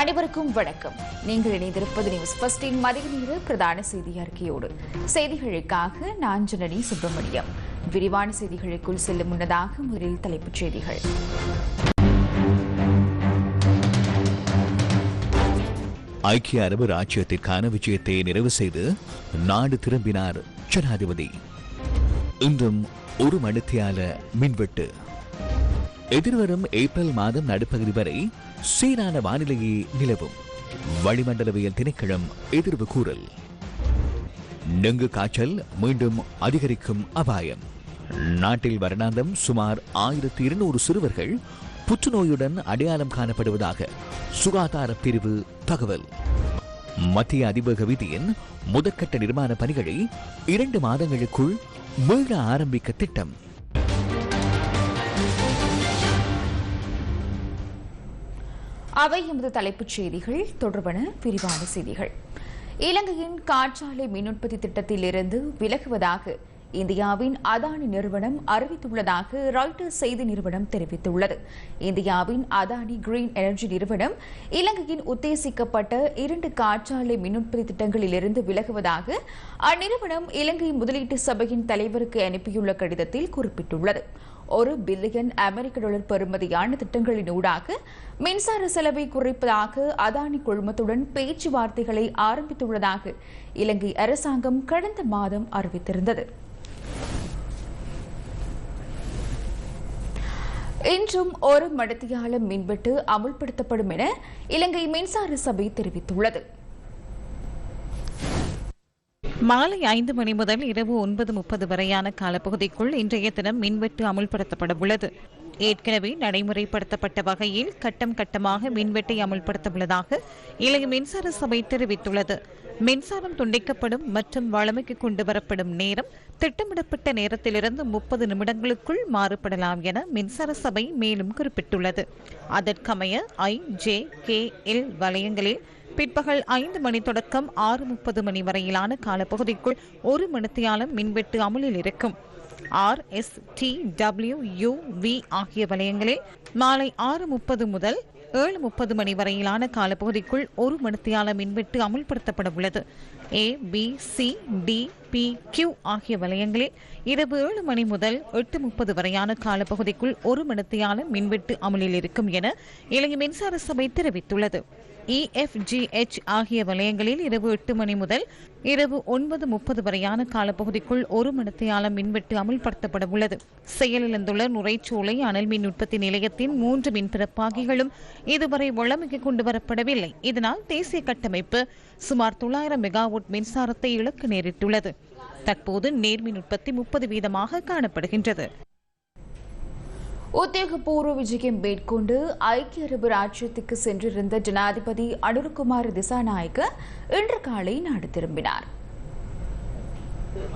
அனைவருக்கும் வணக்கம். நீங்கள் இணைந்திருப்பது நியூஸ் பஸ்டின் மதிய நேர பிரதான செய்தி அறிக்கையோடு. செய்திகளுக்காக நான் ஜனனி சுப்பிரமணியம். விரிவான செய்திகளுக்குள் செல்லும் முன்னதாக முதலில் தலைப்புச் செய்திகள். ஐக்கிய அரபு ராஜ்யத்திற்கான விஜயத்தை நிறைவு செய்து நாடு திரும்பினார் ஜனாதிபதி. இன்றும் ஒரு மணித்தியால மின்வெட்டு. எதிர்வரும் ஏப்ரல் மாதம் நடுப்பகுதி வரை சீரான வானிலையே நிலவும். வளிமண்டலவியல் திணைக்களம் எதிர்வு கூறல். டெங்கு காய்ச்சல் மீண்டும் அதிகரிக்கும் அபாயம். நாட்டில் வருடாந்தம் சுமார் ஆயிரத்தி இருநூறு சிறுவர்கள் புற்றுநோயுடன் அடையாளம் காணப்படுவதாக சுகாதார பிரிவு தகவல். மத்திய அதிவேக விதியின் முதற்கட்ட நிர்மாண பணிகளை இரண்டு மாதங்களுக்குள் மீள ஆரம்பிக்க திட்டம். அவை எமது தலைப்புச் செய்திகள். தொடர்பான விரிவான செய்திகள். இலங்கையின் காற்றாலை மின் உற்பத்தி திட்டத்திலிருந்து விலகுவதாக இந்தியாவின் அதானி நிறுவனம் அறிவித்துள்ளதாக ராய்டர்ஸ் செய்தி நிறுவனம் தெரிவித்துள்ளது. இந்தியாவின் அதானி கிரீன் எனர்ஜி நிறுவனம் இலங்கையின் உத்தேசிக்கப்பட்ட இரண்டு காற்றாலை மின் உற்பத்தி திட்டங்களிலிருந்து விலகுவதாக அந்நிறுவனம் இலங்கை முதலீட்டு சபையின் தலைவருக்கு அனுப்பியுள்ள கடிதத்தில் குறிப்பிட்டுள்ளது. ஒரு பில்லியன் அமெரிக்க டாலர் பெறுமதியான திட்டங்களின் ஊடாக மின்சார செலவை குறைப்பதாக அதானி குழுமத்துடன் பேச்சுவார்த்தைகளை ஆரம்பித்துள்ளதாக இலங்கை அரசாங்கம் கடந்த மாதம் அறிவித்திருந்தது. இன்றும் ஒரு மடத்தியால மின்வெட்டு அமுல்படுத்தப்படும் என இலங்கை மின்சார சபை தெரிவித்துள்ளது. மாலை ஐந்து மணி முதல் இரவு ஒன்பது முப்பது வரையான காலப்பகுதிக்குள் இன்றைய தினம் மின்வெட்டு அமுல்படுத்தப்பட உள்ளது ஏற்கனவே நடைமுறைப்படுத்தப்பட்ட வகையில் கட்டம் கட்டமாக மின்வெட்டை அமுல்படுத்த உள்ளதாக இலங்கை மின்சார சபை தெரிவித்துள்ளது. மின்சாரம் துண்டிக்கப்படும் மற்றும் வழமைக்கு கொண்டு வரப்படும் நேரம் திட்டமிடப்பட்ட நேரத்திலிருந்து முப்பது நிமிடங்களுக்குள் மாறுபடலாம் என மின்சார சபை மேலும் குறிப்பிட்டுள்ளது. அதற்கமைய ஐ ஜே கே எல் வலயங்களில் பிற்பகல் ஐந்து மணி தொடக்கம் ஆறு முப்பது மணி வரையிலான காலப்பகுதிக்குள் ஒரு மணித்தியாலம் மின்வெட்டு அமலில் இருக்கும். R S T W U V ஆகிய வலயங்களில் மாலை ஆறு முப்பது முதல் ஏழு முப்பது மணி வரையிலான காலப்பகுதிக்குள் ஒரு மணித்தியால மின்வெட்டு அமுல்படுத்தப்பட உள்ளது. A B C D P Q ஆகிய வலயங்களில் இரவு ஏழு மணி முதல் எட்டு முப்பது வரையான காலப்பகுதிக்குள் ஒரு மணித்தியால மின்வெட்டு அமலில் இருக்கும் என இலங்கை மின்சார சபை தெரிவித்துள்ளது. இஎஃப்ஜிஎச் ஆகிய வலயங்களில் இரவு எட்டு மணி முதல் இரவு ஒன்பது முப்பது வரையான காலப்பகுதிக்குள் ஒரு மணித்தியாலம் மின்வெட்டு அமல்படுத்தப்பட உள்ளது. செயலிழந்துள்ள நுரைச்சோலை அனல் மின் உற்பத்தி நிலையத்தின் மூன்று மின்பிறப்பாகிகளும் இதுவரை வழமைக்கு கொண்டு வரப்படவில்லை. இதனால் தேசிய கட்டமைப்பு சுமார் தொள்ளாயிரம் மெகாவாட் மின்சாரத்தை இழக்க நேரிட்டுள்ளது. தற்போது நேர்மின் உற்பத்தி முப்பது வீதமாக காணப்படுகின்றது. உத்தியோகபூர்வ விஜயம் மேற்கொண்டு ஐக்கிய அரபு ராஜ்யத்துக்கு சென்றிருந்த ஜனாதிபதி அனுர்குமார் திசாநாயக்க இன்று காலை நாடு திரும்பினார்.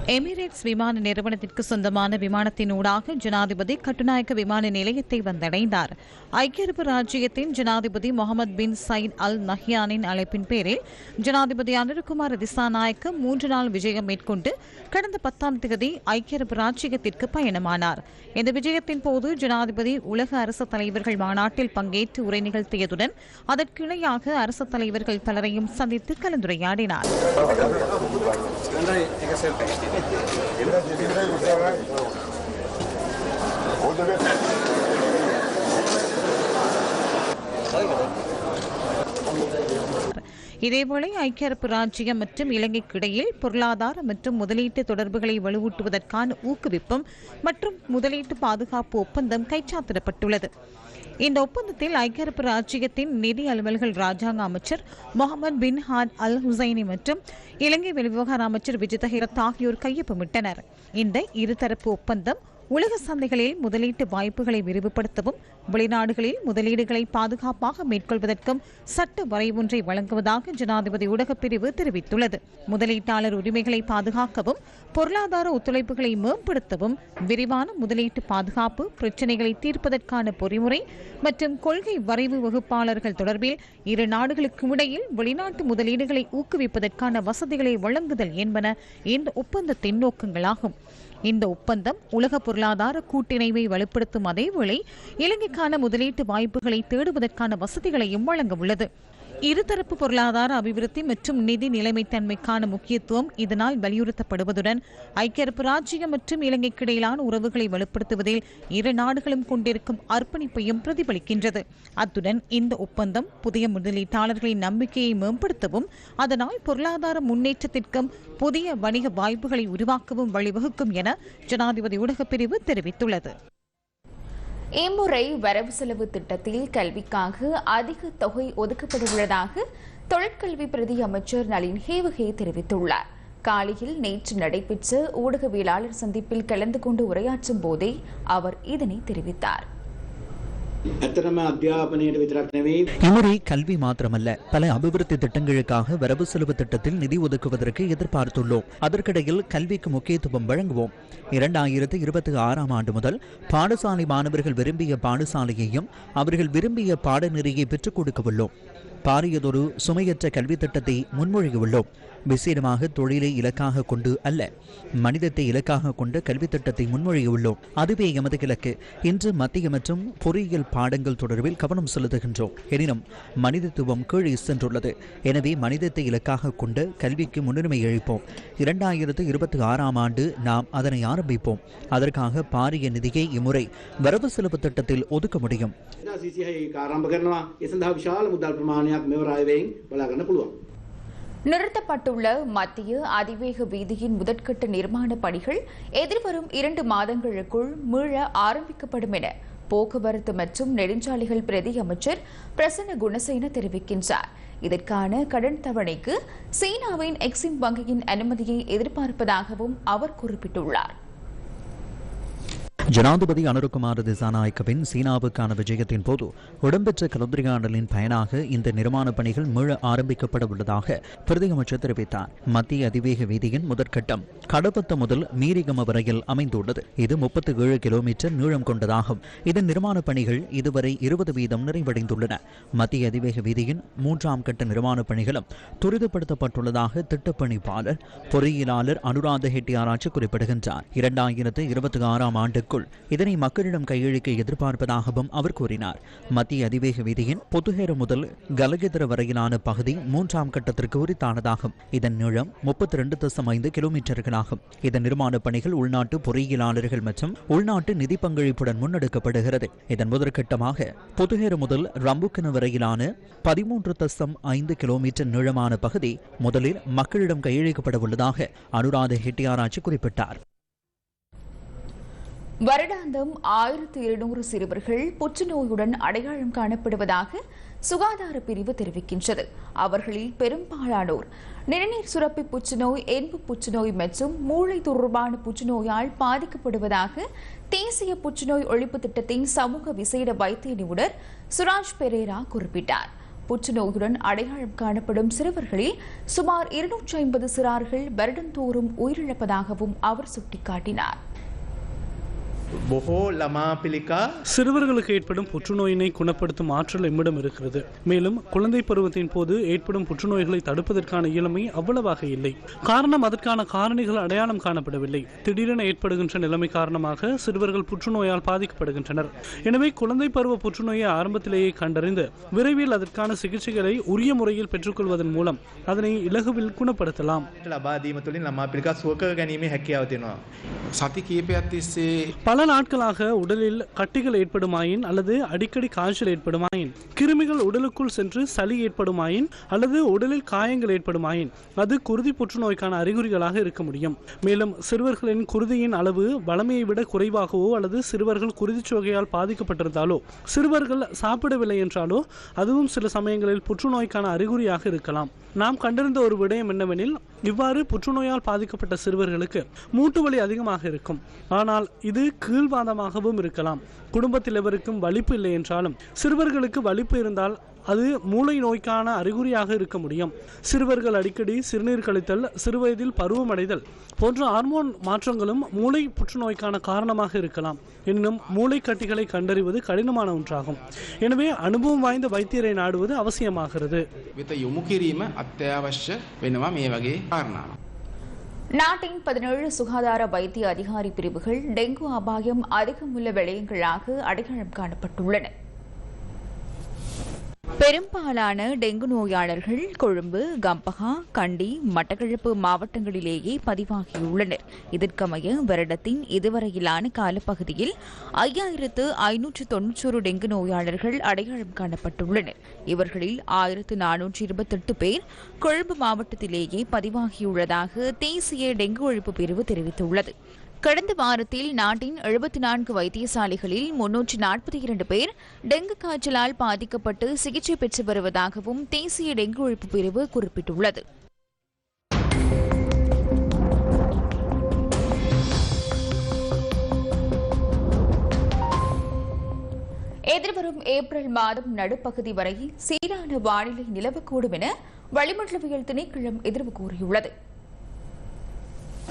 எமிரேட்ஸ் விமான நிறுவனத்திற்கு சொந்தமான விமானத்தின் ஊடாக ஜனாதிபதி கட்டுநாயக்க விமான நிலையத்தை வந்தடைந்தார். ஐக்கிய அரபு ராஜ்யத்தின் ஜனாதிபதி முகமது பின் சயித் அல் நஹ்யானின் அழைப்பின் பேரில் ஜனாதிபதி அனுர்குமார் திசாநாயக்க மூன்று நாள் விஜயம் மேற்கொண்டு கடந்த பத்தாம் தேதி ஐக்கிய அரபு ராஜ்யத்திற்கு பயணமானார். இந்த விஜயத்தின் போது ஜனாதிபதி உலக அரசு தலைவர்கள் மாநாட்டில் பங்கேற்று உரை நிகழ்த்தியதுடன் அதற்கிணையாக அரசு தலைவர்கள் பலரையும் சந்தித்து கலந்துரையாடினார். Biraz cebimden இதேவேளை ஐக்கிய அரபு ராஜ்யம் மற்றும் இலங்கைக்கு இடையில் பொருளாதார மற்றும் முதலீட்டு தொடர்புகளை வலுவூட்டுவதற்கான ஊக்குவிப்பும் மற்றும் முதலீட்டு பாதுகாப்பு ஒப்பந்தம் கைச்சாத்திடப்பட்டுள்ளது. இந்த ஒப்பந்தத்தில் ஐக்கிய அரபு ராஜ்யத்தின் நிதி அலுவல்கள் ராஜாங்க அமைச்சர் முகமது பின் ஹான் அல் ஹுசைனி மற்றும் இலங்கை வெளிவிவகார அமைச்சர் விஜித ஹிரத் ஆகியோர் கையொப்பமிட்டனர். இந்த இருதரப்பு ஒப்பந்தம் உலக சந்தைகளில் முதலீட்டு வாய்ப்புகளை விரிவுபடுத்தவும் வெளிநாடுகளில் முதலீடுகளை பாதுகாப்பாக மேற்கொள்வதற்கும் சட்ட வரைவொன்றை வழங்குவதாக ஜனாதிபதி ஊடகப்பிரிவு தெரிவித்துள்ளது. முதலீட்டாளர் உரிமைகளை பாதுகாக்கவும் பொருளாதார ஒத்துழைப்புகளை மேம்படுத்தவும் விரிவான முதலீட்டு பாதுகாப்பு பிரச்சினைகளை தீர்ப்பதற்கான பொறிமுறை மற்றும் கொள்கை வரைவு வகுப்பாளர்கள் தொடர்பில் இரு நாடுகளுக்கும் இடையில் வெளிநாட்டு முதலீடுகளை ஊக்குவிப்பதற்கான வசதிகளை வழங்குதல் என்பன இந்த ஒப்பந்தத்தின் நோக்கங்களாகும். இந்த ஒப்பந்தம் உலக பொருளாதார கூட்டிணைவை வலுப்படுத்தும் அதேவேளை இலங்கைக்கான முதலீட்டு வாய்ப்புகளை தேடுவதற்கான வசதிகளையும் வழங்க உள்ளது. இருதரப்பு பொருளாதார அபிவிருத்தி மற்றும் நிதி நிலைமைத்தன்மைக்கான முக்கியத்துவம் இதனால் வலியுறுத்தப்படுவதுடன் ஐக்கிய அரபு ராஜ்யம் மற்றும் இலங்கைக்கு இடையிலான உறவுகளை வலுப்படுத்துவதில் இரு நாடுகளும் கொண்டிருக்கும் அர்ப்பணிப்பையும் பிரதிபலிக்கின்றது. அத்துடன் இந்த ஒப்பந்தம் புதிய முதலீட்டாளர்களின் நம்பிக்கையை மேம்படுத்தவும் அதனால் பொருளாதார முன்னேற்றத்திற்கும் புதிய வணிக வாய்ப்புகளை உருவாக்கவும் வழிவகுக்கும் என ஜனாதிபதி ஊடகப் பிரிவு தெரிவித்துள்ளது. இம்முறை வரவு செலவு திட்டத்தில் கல்விக்காக அதிக தொகை ஒதுக்கப்படவுள்ளதாக தொழிற்கல்வி பிரதி அமைச்சர் நளின் ஹேவகே தெரிவித்துள்ளார். காலையில் நேற்று நடைபெற்ற ஊடகவியலாளர் சந்திப்பில் கலந்து கொண்டு உரையாற்றும் போதே அவர் இதனை தெரிவித்தார். குமரி கல்வி மாத்திரமல்ல. பல அபிவிருத்தி திட்டங்களுக்காக வரவு செலவு திட்டத்தில் நிதி ஒதுக்குவதற்கு எதிர்பார்த்துள்ளோம். அதற்கிடையில் கல்விக்கு முக்கியத்துவம் வழங்குவோம். இரண்டாயிரத்து இருபத்தி ஆறாம் ஆண்டு முதல் பாடசாலை மாணவர்கள் விரும்பிய பாடசாலையையும் அவர்கள் விரும்பிய பாடநெறியை பெற்றுக் கொடுக்கவுள்ளோம் பாரியதொரு சுமையற்ற கல்வி திட்டத்தை முன்மொழியுள்ளோம் விசேடமாக தொழிலை இலக்காக கொண்டு அல்ல மனிதத்தை இலக்காக கொண்ட கல்வி திட்டத்தை முன்மொழியுள்ளோம் அதுவே எமது இலக்கு இன்று மத்திய மற்றும் பொறியியல் பாடங்கள் தொடர்பில் கவனம் செலுத்துகின்றோம் எனினும் மனிதத்துவம் கீழே சென்றுள்ளது எனவே மனிதத்தை இலக்காக கொண்ட கல்விக்கு முன்னுரிமை அளிப்போம் இரண்டாயிரத்து இருபத்தி ஆறாம் ஆண்டு நாம் அதனை ஆரம்பிப்போம் அதற்காக பாரிய நிதியை இம்முறை வரவு செலவு திட்டத்தில் ஒதுக்க முடியும் සිසිහයි ආරම්භ කරනවා ඒ සඳහා විශාල මුදල් ප්‍රමාණයක් මෙවර අයවයෙන් බලාගන්න පුළුවන්. நிறுத்தப்பட்டுள்ள மத்திய அதிவேக வீதியின் முதற்கட்ட நிர்மாண பணிகள் எதிர்வரும் இரண்டு மாதங்களுக்குள் மீள ஆரம்பிக்கப்படும் என போக்குவரத்து மற்றும் நெடுஞ்சாலைகள் பிரதி அமைச்சர் பிரசன்ன குணசேன தெரிவிக்கின்றார். இதற்கான கடன் தவணைக்கு சீனாவின் எக்ஸிம் வங்கியின் அனுமதியை எதிர்பார்ப்பதாகவும் அவர் குறிப்பிட்டுள்ளார். ஜனாதிபதி அனுருகுமார் திசாநாயக்கவின் சீனாவுக்கான விஜயத்தின் போது இடம்பெற்ற கலந்துரையாடலின் பயனாக இந்த நிர்மாணப் பணிகள் மீள ஆரம்பிக்கப்பட உள்ளதாக பிரதி அமைச்சர் தெரிவித்தார். மத்திய அதிவேக வீதியின் முதற்கட்டம் கடப்பத்த முதல் மீரிகம வரையில் அமைந்துள்ளது. இது முப்பத்தி ஏழு கிலோமீட்டர் நீளம் கொண்டதாகும். இதன் நிர்மாணப் பணிகள் இதுவரை இருபது வீதம் நிறைவடைந்துள்ளன. மத்திய அதிவேக வீதியின் மூன்றாம் கட்ட நிர்மாணப் பணிகளும் துரிதப்படுத்தப்பட்டுள்ளதாக திட்டப்பணிப்பாளர் பொறியியலாளர் அனுராத ஹெட்டி ஆராய்ச்சி குறிப்பிடுகின்றார். இரண்டாயிரத்து இருபத்தி ஆறாம் ஆண்டுக்குள் இதனை மக்களிடம் கையளிக்க எதிர்பார்ப்பதாகவும் அவர் கூறினார். மத்திய அதிவேக வீதியின் பொதுகேர முதல் கலகெதர வரையிலான பகுதி மூன்றாம் கட்டத்திற்கு உரித்தானதாகும். இதன் நீளம் முப்பத்தி ரெண்டு தசம் ஐந்து கிலோமீட்டர்களாகும். இதன் நிர்மாணப் பணிகள் உள்நாட்டு பொறியியலாளர்கள் மற்றும் உள்நாட்டு நிதி பங்களிப்புடன் முன்னெடுக்கப்படுகிறது. இதன் முதற்கட்டமாக பொதுகேர முதல் ரம்புக்கன வரையிலான பதிமூன்று தசம் ஐந்து கிலோமீட்டர் நீளமான பகுதி முதலில் மக்களிடம் கையளிக்கப்பட உள்ளதாக அனுராத ஹெட்டியாராய்ச்சி குறிப்பிட்டார். வருடாந்தம் ஆயிரத்து இருநூறு சிறுவர்கள் புற்றுநோயுடன் அடையாளம் காணப்படுவதாக சுகாதார பிரிவு தெரிவிக்கின்றது. அவர்களில் பெரும்பாலானோர் நிணநீர் சுரப்பி புற்றுநோய் என்பு புற்றுநோய் மற்றும் மூளை தொடர்பான புற்றுநோயால் பாதிக்கப்படுவதாக தேசிய புற்றுநோய் ஒழிப்பு திட்டத்தின் சமூக விசேட வைத்திய நிபுணர் சுராஜ் பெரேரா குறிப்பிட்டார். புற்றுநோயுடன் அடையாளம் காணப்படும் சிறுவர்களில் சுமார் இருநூற்றி ஐம்பது சிறார்கள் வருடந்தோறும் உயிரிழப்பதாகவும் அவர் சுட்டிக்காட்டினார். போகோ லமா சிறுவர்களுக்கு ஏற்படும் புற்றுநோயினை குணப்படுத்தும் ஆற்றல் எம்மிடம் இருக்கிறது. மேலும் குழந்தை பருவத்தின் போது ஏற்படும் புற்றுநோய்களை தடுப்பதற்கான இளமை அவ்வளவாக இல்லை. காரணம் அதற்கான காரணிகள் அடையாளம் காணப்படவில்லை. திடீரென ஏற்படுகின்ற நிலைமை காரணமாக சிறுவர்கள் புற்றுநோயால் பாதிக்கப்படுகின்றனர். எனவே குழந்தை பருவ புற்றுநோயை ஆரம்பத்திலேயே கண்டறிந்து விரைவில் அதற்கான சிகிச்சைகளை உரிய முறையில் பெற்றுக்கொள்வதன் மூலம் அதனை இலகுவில் குணப்படுத்தலாம். பல பல நாட்களாக உடலில் கட்டிகள் ஏற்படுமாயின் அல்லது அடிக்கடி காய்ச்சல் ஏற்படுமாயின் கிருமிகள் உடலுக்குள் சென்று சளி ஏற்படுமாயின் அல்லது உடலில் காயங்கள் ஏற்படுமாயின் அது குருதி புற்றுநோய்க்கான அறிகுறிகளாக இருக்க முடியும். மேலும் சிறுவர்களின் குருதியின் அளவு வளமையை விட குறைவாகவோ அல்லது சிறுவர்கள் குருதிச்சுவகையால் பாதிக்கப்பட்டிருந்தாலோ சிறுவர்கள் சாப்பிடவில்லை என்றாலோ அதுவும் சில சமயங்களில் புற்றுநோய்க்கான அறிகுறியாக இருக்கலாம். நாம் கண்டிருந்த ஒரு விடயம் என்னவெனில் இவ்வாறு புற்றுநோயால் பாதிக்கப்பட்ட சிறுவர்களுக்கு மூட்டு வலி அதிகமாக இருக்கும். ஆனால் இது கீழ்வாதமாகவும் இருக்கலாம். குடும்பத்தில் எவருக்கும் வலிப்பு இல்லை என்றாலும் சிறுவர்களுக்கு வலிப்பு இருந்தால் அது மூளை நோய்க்கான அறிகுறியாக இருக்க முடியும். சிறுவர்கள் அடிக்கடி சிறுநீர் கழித்தல் சிறுவயதில் பருவமடைதல் போன்ற ஹார்மோன் மாற்றங்களும் மூளை புற்றுநோய்க்கான காரணமாக இருக்கலாம். எனினும் மூளை கட்டிகளை கண்டறிவது கடினமான ஒன்றாகும். எனவே அனுபவம் வாய்ந்த வைத்தியரை நாடுவது அவசியமாகிறது. நாட்டின் பதினேழு சுகாதார வைத்திய அதிகாரி பிரிவுகள் டெங்கு அபாயம் அதிகம் உள்ள விளையங்களாக அடையாளம் காணப்பட்டுள்ளன. பெரும்பாலான டெங்கு நோயாளர்கள் கொழும்பு கம்பஹா கண்டி மட்டக்களப்பு மாவட்டங்களிலேயே பதிவாகியுள்ளனர். இதற்கமைய வருடத்தின் இதுவரையிலான காலப்பகுதியில் ஐயாயிரத்து ஐநூற்று தொன்னூற்றொரு டெங்கு நோயாளர்கள் அடையாளம் காணப்பட்டுள்ளனர். இவர்களில் ஆயிரத்து நானூற்று இருபத்தெட்டு பேர் கொழும்பு மாவட்டத்திலேயே பதிவாகியுள்ளதாக தேசிய டெங்கு ஒழிப்பு பிரிவு தெரிவித்துள்ளது. கடந்த வாரத்தில் நாட்டின் எழுபத்தி நான்கு வைத்தியசாலைகளில் முன்னூற்றி நாற்பத்தி இரண்டு பேர் டெங்கு காய்ச்சலால் பாதிக்கப்பட்டு சிகிச்சை பெற்று வருவதாகவும் தேசிய டெங்கு ஒழிப்பு பிரிவு குறிப்பிட்டுள்ளது. எதிர்வரும் ஏப்ரல் மாதம் நடுப்பகுதி வரை சீரான வானிலை நிலவக்கூடும் என வளிமண்டலவியல் திணைக்களம் எதிர்வு கூறியுள்ளது.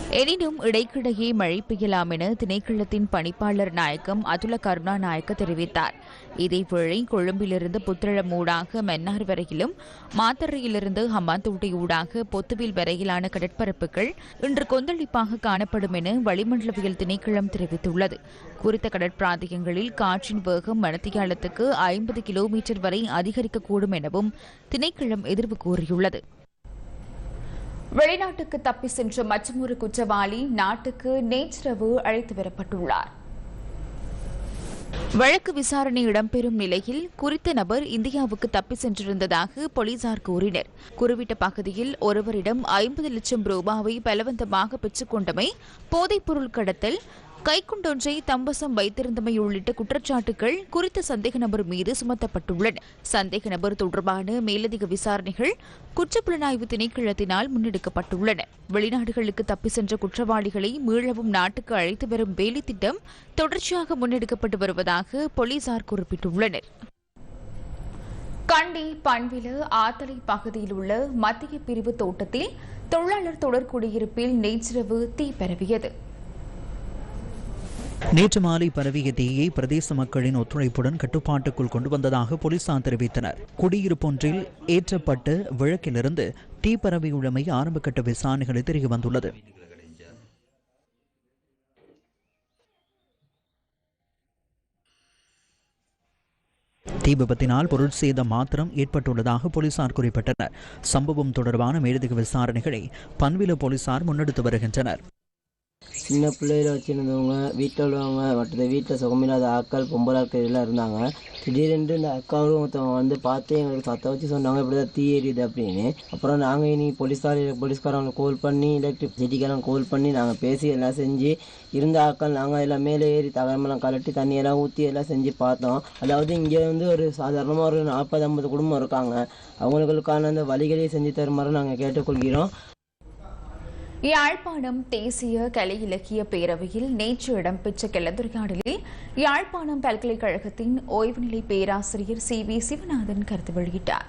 எனினும் இடைக்கிடையே மழை பெய்யலாம் என திணைக்களத்தின் பணிப்பாளர் நாயகம் அதுல கருணாநாயக்க தெரிவித்தார். இதேவேளை கொழும்பிலிருந்து புத்தளம் ஊடாக மன்னார் வரையிலும் மாத்தறையிலிருந்து ஹம்பாந்தோட்டை ஊடாக பொத்துவில் வரையிலான கடற்பரப்புகள் இன்று கொந்தளிப்பாக காணப்படும் என வளிமண்டலவியல் திணைக்களம் தெரிவித்துள்ளது. குறித்த கடற்பிராந்தியங்களில் காற்றின் வேகம் மணத்தியாலத்துக்கு ஐம்பது கிலோமீட்டர் வரை அதிகரிக்கக்கூடும் எனவும் திணைக்களம் எதிர்வு கூறியுள்ளது. வெளிநாட்டுக்கு தப்பி சென்ற மற்றொரு குற்றவாளி நாட்டுக்கு நேற்றிரவு அழைத்து வரப்பட்டுள்ளார். வழக்கு விசாரணை இடம்பெறும் நிலையில் குறித்த நபர் இந்தியாவுக்கு தப்பி சென்றிருந்ததாக போலீசார் கூறினர். குறிப்பிட்ட பகுதியில் ஒருவரிடம் ஐம்பது லட்சம் ரூபாவை பலவந்தமாக பெற்றுக்கொண்டமை போதைப்பொருள் கடத்தல் கைக்குண்டொன்றை தம்பசம் வைத்திருந்தமை உள்ளிட்ட குற்றச்சாட்டுகள் குறித்த சந்தேக நபர் மீது சுமத்தப்பட்டுள்ளன. சந்தேக நபர் தொடர்பான மேலதிக விசாரணைகள் குற்றப்புலனாய்வு திணைக்களத்தினால் முன்னெடுக்கப்பட்டுள்ளன. வெளிநாடுகளுக்கு தப்பி சென்ற குற்றவாளிகளை மீளவும் நாட்டுக்கு அழைத்து வரும் வேலை திட்டம் தொடர்ச்சியாக முன்னெடுக்கப்பட்டு வருவதாக போலீசார் குறிப்பிட்டுள்ளனர். கண்டி பண்பில ஆத்தலை பகுதியில் உள்ள மத்திய பிரிவு தோட்டத்தில் தொழிலாளர் தொடர் குடியிருப்பில் நேற்றிரவு தீ பரவியது. நேற்று மாலை பரவிய தீயை பிரதேச மக்களின் ஒத்துழைப்புடன் கட்டுப்பாட்டுக்குள் கொண்டு வந்ததாக போலீசார் தெரிவித்தனர். குடியிருப்பொன்றில் ஏற்றப்பட்ட விளக்கிலிருந்து தீ பரவியுள்ளமை ஆரம்பகட்ட விசாரணைகளில் தெரிய வந்துள்ளது. தீ விபத்தினால் பொருள் சேதம் மாத்திரம் ஏற்பட்டுள்ளதாக போலீசார் குறிப்பிட்டனர். சம்பவம் தொடர்பான மேலதிக விசாரணைகளை பன்வில போலீசார் முன்னெடுத்து வருகின்றனர். சின்ன பிள்ளையில் வச்சுருந்தவங்க வீட்டில் உள்ளவங்க மற்றது வீட்டில் சுகமில்லாத ஆட்கள் பொம்பளை ஆட்கள் எல்லாம் இருந்தாங்க. திடீரென்று இந்த அக்காவும் ஒருத்தவங்க வந்து பார்த்து எங்களுக்கு சத்தம் வச்சு சொன்னாங்க இப்படி தான் தீ எரியுது அப்படின்னு. அப்புறம் நாங்கள் இனி போலீஸ்கார் போலீஸ்காரங்க கால் பண்ணி எலக்ட்ரிசிட்டிக்காரங்க கால் பண்ணி நாங்கள் பேசி எல்லாம் செஞ்சு இருந்த ஆட்கள் நாங்கள் எல்லாம் மேலே ஏறி தகரமெல்லாம் கலட்டி தண்ணியெல்லாம் ஊற்றி எல்லாம் செஞ்சு பார்த்தோம். அதாவது இங்கே வந்து ஒரு சாதாரணமாக ஒரு நாற்பது ஐம்பது குடும்பம் இருக்காங்க. அவங்களுக்கான அந்த வழிகளையும் செஞ்சு தருமாறு நாங்கள் கேட்டுக்கொள்கிறோம். யாழ்ப்பாணம் தேசிய கலை இலக்கிய பேரவையில் நேற்று இடம்பெற்ற கலந்துரையாடலில் யாழ்ப்பாணம் பல்கலைக்கழகத்தின் ஓய்வுநிலை பேராசிரியர் சி வி சிவநாதன் கருத்து வெளியிட்டார்.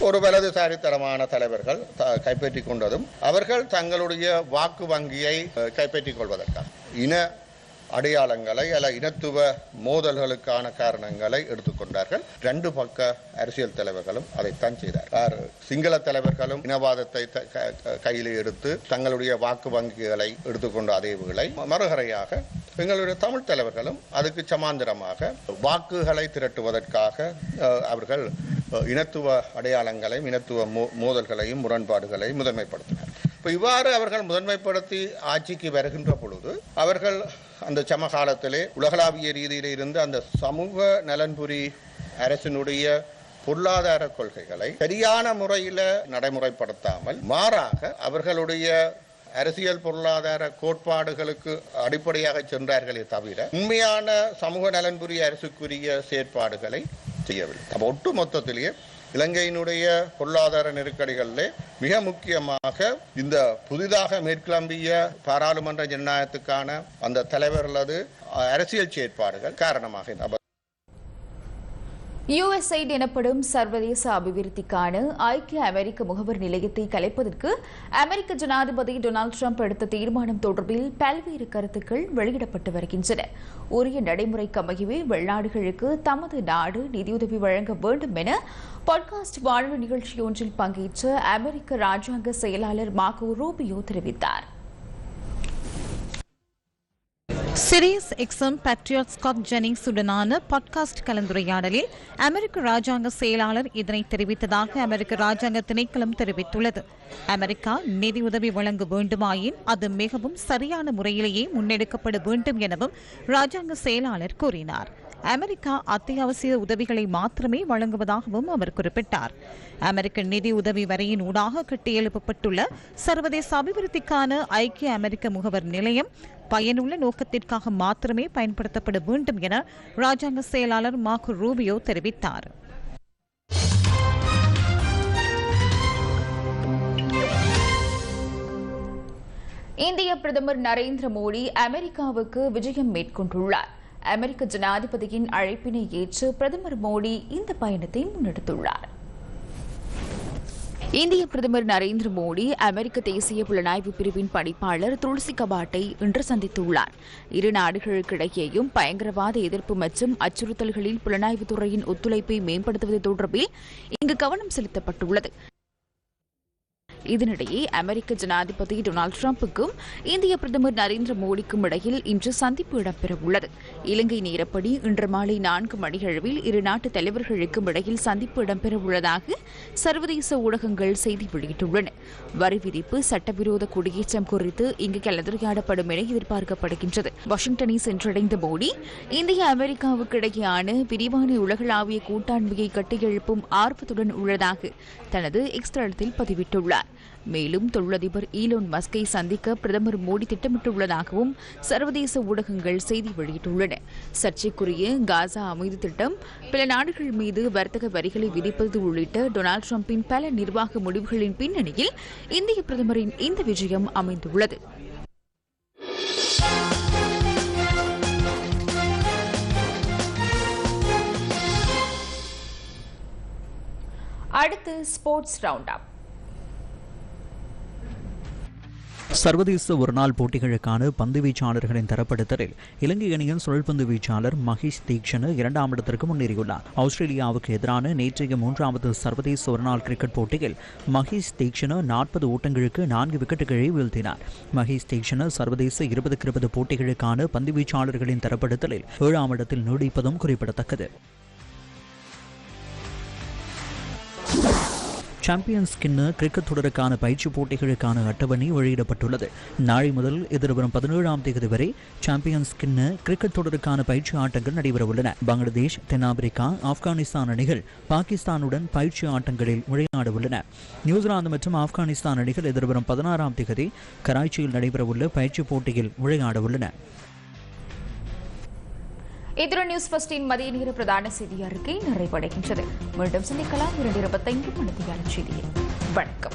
ஒரு வலதுசாரித்தரமான தலைவர்கள் கைப்பற்றிக் கொண்டதும் அவர்கள் தங்களுடைய வாக்கு வங்கியை கைப்பற்றிக் கொள்வதற்காக. இன அடையாளங்களை அல்ல இனத்துவ மோதல்களுக்கான காரணங்களை எடுத்துக்கொண்டார்கள் ரெண்டு பக்க அரசியல் தலைவர்களும் அதைத்தான் செய்தார். ஆர் சிங்கள தலைவர்களும் இனவாதத்தை த- க- கையில் எடுத்து தங்களுடைய வாக்கு வங்கிகளை எடுத்துக்கொண்ட அதே வேளை மறுகரையாக எங்களுடைய தமிழ் தலைவர்களும் அதுக்கு சமாந்திரமாக வாக்குகளை திரட்டுவதற்காக அவர்கள் இனத்துவ அடையாளங்களையும் இனத்துவ மோ- மோதல்களையும் முரண்பாடுகளையும் முதன்மைப்படுத்தினர். இப்போ இவ்வாறு அவர்கள் முதன்மைப்படுத்தி ஆட்சிக்கு வருகின்ற பொழுது அவர்கள் அந்த சமகாலத்திலே உலகளாவிய ரீதியில் இருந்து அந்த சமூக நலன்புரி அரசினுடைய பொருளாதார கொள்கைகளை சரியான முறையில் நடைமுறைப்படுத்தாமல் மாறாக அவர்களுடைய அரசியல் பொருளாதார கோட்பாடுகளுக்கு அடிப்படையாக சென்றார்களே தவிர உண்மையான சமூக நலன்புரி அரசுக்குரிய செயற்பாடுகளை செய்யவில்லை. ஒட்டு மொத்தத்திலேயே இலங்கையினுடைய பொருளாதார நெருக்கடிகளிலே மிக முக்கியமாக இந்த புதிதாக மேற்கிளம்பிய பாராளுமன்ற ஜனநாயகத்துக்கான அந்த தலைவர்களது அரசியல் செயற்பாடுகள் காரணமாக யுஎஸ்ஐட் எனப்படும் சர்வதேச அபிவிருத்திக்கான ஐக்கிய அமெரிக்க முகவர் நிலையத்தை கலைப்பதற்கு அமெரிக்க ஜனாதிபதி டொனால்டு ட்ரம்ப் எடுத்த தீர்மானம் தொடர்பில் பல்வேறு கருத்துக்கள் வெளியிடப்பட்டு வருகின்றன. உரிய நடைமுறைக்கு அமையவே வெளிநாடுகளுக்கு தமது நாடு நிதியுதவி வழங்க வேண்டும் என பாட்காஸ்ட் வாழ்வு நிகழ்ச்சி ஒன்றில் பங்கேற்ற அமெரிக்க ராஜாங்க செயலாளர் மார்கோ ரூபியோ தெரிவித்தார். Sirius XM Patriot Scott Jennings உடனான பாட்காஸ்ட் கலந்துரையாடலில் அமெரிக்க ராஜாங்க செயலாளர் இதனை தெரிவித்ததாக அமெரிக்க ராஜாங்க திணைக்களம் தெரிவித்துள்ளது. அமெரிக்கா நிதியுதவி வழங்க வேண்டுமாயின் அது மிகவும் சரியான முறையிலேயே முன்னெடுக்கப்பட வேண்டும் எனவும் ராஜாங்க செயலாளர் கூறினார். அமெரிக்கா அத்தியாவசிய உதவிகளை மாத்திரமே வழங்குவதாகவும் அவர் குறிப்பிட்டார். அமெரிக்க நிதி உதவி வரையின் ஊடாக கட்டியெழுப்பப்பட்டுள்ள சர்வதேச அபிவிருத்திக்கான ஐக்கிய அமெரிக்க முகவர் நிலையம் பயனுள்ள நோக்கத்திற்காக மாத்திரமே பயன்படுத்தப்பட வேண்டும் என ராஜாங்க செயலாளர் மார்க் ரூபியோ தெரிவித்தார். இந்திய பிரதமர் நரேந்திர மோடி அமெரிக்காவுக்கு விஜயம் மேற்கொண்டுள்ளார். அமெரிக்க ஜனாதிபதியின் அழைப்பினை ஏற்று பிரதமர் மோடி இந்த பயணத்தை முன்னெடுத்துள்ளார். இந்திய பிரதமர் நரேந்திர மோடி அமெரிக்க தேசிய புலனாய்வு பிரிவின் பணிப்பாளர் துளசி கபாட்டை இன்று சந்தித்துள்ளார். இரு நாடுகளுக்கிடையேயும் பயங்கரவாத எதிர்ப்பு மற்றும் அச்சுறுத்தல்களில் புலனாய்வுத் துறையின் ஒத்துழைப்பை மேம்படுத்துவது தொடர்பில் இங்கு கவனம் செலுத்தப்பட்டுள்ளது. இதனிடையே அமெரிக்க ஜனாதிபதி டொனால்டு டிரம்புக்கும் இந்திய பிரதமர் நரேந்திர மோடிக்கும் இடையில் இன்று சந்திப்பு இடம்பெறவுள்ளது. இலங்கை நேரப்படி இன்று மாலை நான்கு மணியளவில் இரு நாட்டு தலைவர்களுக்கும் இடையில் சந்திப்பு இடம்பெறவுள்ளதாக சர்வதேச ஊடகங்கள் செய்தி வெளியிட்டுள்ளன. வரி விதிப்பு சட்டவிரோத குடியேற்றம் குறித்து இங்கு கலந்துரையாடப்படும் என எதிர்பார்க்கப்படுகின்றது. வாஷிங்டனை சென்றடைந்த மோடி இந்திய அமெரிக்காவுக்கு இடையேயான விரிவான உலகளாவிய கூட்டாண்மையை கட்டியெழுப்பும் ஆர்வத்துடன் உள்ளதாக தனது எக்ஸ் தளத்தில் பதிவிட்டுள்ளார். மேலும் தொழிலதிபர் ஈலோன் மஸ்கை சந்திக்க பிரதமர் மோடி திட்டமிட்டுள்ளதாகவும் சர்வதேச ஊடகங்கள் செய்தி வெளியிட்டுள்ளன. சர்ச்சைக்குரிய காசா அமைதி திட்டம் பல நாடுகள் மீது வர்த்தக வரிகளை விதிப்பது உள்ளிட்ட டொனால்டு டிரம்பின் பல நிர்வாக முடிவுகளின் பின்னணியில் இந்திய பிரதமரின் இந்த விஜயம் அமைந்துள்ளது. அடுத்து ஸ்போர்ட்ஸ் ரவுண்ட் அப் சர்வதேச ஒருநாள் போட்டிகளுக்கான பந்து வீச்சாளர்களின் தரப்படுத்தலில் இலங்கை அணியின் சுழல்பந்து வீச்சாளர் மகேஷ் தீக்ஷனு இரண்டாம் இடத்திற்கு முன்னேறியுள்ளார். ஆஸ்திரேலியாவுக்கு எதிரான நேற்றைய மூன்றாவது சர்வதேச ஒருநாள் கிரிக்கெட் போட்டியில் மகேஷ் தீக்ஷனு நாற்பது ஓட்டங்களுக்கு நான்கு விக்கெட்டுகளை வீழ்த்தினார். மகேஷ் தீக்ஷனு சர்வதேச இருபதுக்கு இருபது போட்டிகளுக்கான பந்து வீச்சாளர்களின் தரப்படுத்தலில் ஏழாம் இடத்தில் நீடிப்பதும் குறிப்பிடத்தக்கது. சாம்பியன்ஸ் கிண்ண கிரிக்கெட் தொடருக்கான பயிற்சி போட்டிகளுக்கான அட்டவணை வெளியிடப்பட்டுள்ளது. நாளை முதல் எதிர்வரும் பதினேழாம் தேதி வரை சாம்பியன்ஸ் கிண்ண கிரிக்கெட் தொடருக்கான பயிற்சி ஆட்டங்கள் நடைபெறவுள்ளன. பங்களாதேஷ் தென்னாப்பிரிக்கா ஆப்கானிஸ்தான் அணிகள் பாகிஸ்தானுடன் பயிற்சி ஆட்டங்களில் விளையாட உள்ளன நியூசிலாந்து மற்றும் ஆப்கானிஸ்தான் அணிகள் எதிர்வரும் பதினாறாம் தேதி கராச்சியில் நடைபெறவுள்ள பயிற்சி போட்டியில் விளையாட உள்ளன இத்துடன் நியூஸ் பஸ்டின் மதிய நேர பிரதான செய்தி அறிக்கை நிறைவடைகின்றது. மீண்டும் சந்திக்கலாம். இரண்டு இருபத்தைந்து மணித்தியான செய்தியில் வணக்கம்.